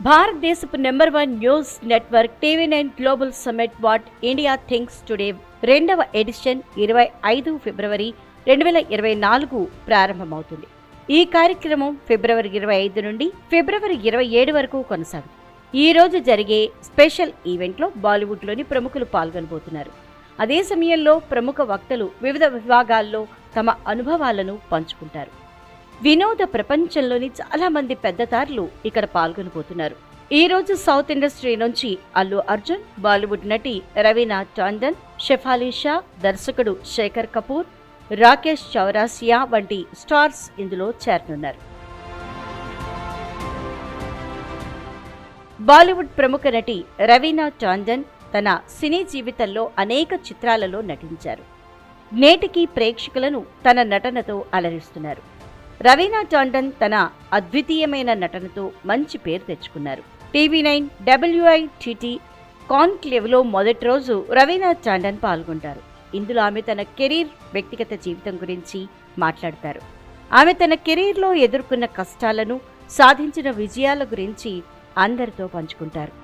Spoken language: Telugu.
భారతదేశపు number one news network TV nine global summit what India thinks today రెండవ ఎడిషన్ ఇరవై ఐదు ఫిబ్రవరి రెండు వేల ఇరవై నాలుగు ప్రారంభమవుతుంది. ఈ కార్యక్రమం ఫిబ్రవరి ఇరవై ఐదు నుండి ఫిబ్రవరి ఇరవై ఏడు వరకు కొనసాగుతుంది. ఈ రోజు జరిగే స్పెషల్ ఈవెంట్లో బాలీవుడ్లోని ప్రముఖులు పాల్గొనబోతున్నారు. అదే సమయంలో ప్రముఖ వక్తలు వివిధ విభాగాల్లో తమ అనుభవాలను పంచుకుంటారు. వినోద ప్రపంచంలోని చాలా మంది పెద్దతారులు ఇక్కడ పాల్గొనబోతున్నారు. ఈ రోజు సౌత్ ఇండస్ట్రీ నుంచి అల్లు అర్జున్ బాలీవుడ్ నటి రవీనా టాండన్ షెఫాలీ షా దర్శకుడు శేఖర్ కపూర్ రాకేష్ చౌరాసియా వంటి స్టార్స్ ఇందులో చేరనున్నారు. బాలీవుడ్ ప్రముఖ నటి రవీనా టాండన్ తన సినీ జీవితంలో అనేక చిత్రాలలో నటించారు. నేటికి ప్రేక్షకులను తన నటనతో అలరిస్తున్నారు. రవీనా టాండన్ తన అద్వితీయమైన నటనతో మంచి పేరు తెచ్చుకున్నారు. టీవీ నైన్ డబ్ల్యూఐ టిటి కాన్క్లేవ్లో మొదటి రోజు రవీనా టాండన్ పాల్గొంటారు. ఇందులో ఆమె తన కెరీర్ వ్యక్తిగత జీవితం గురించి మాట్లాడతారు. ఆమె తన కెరీర్లో ఎదుర్కొన్న కష్టాలను సాధించిన విజయాల గురించి అందరితో పంచుకుంటారు.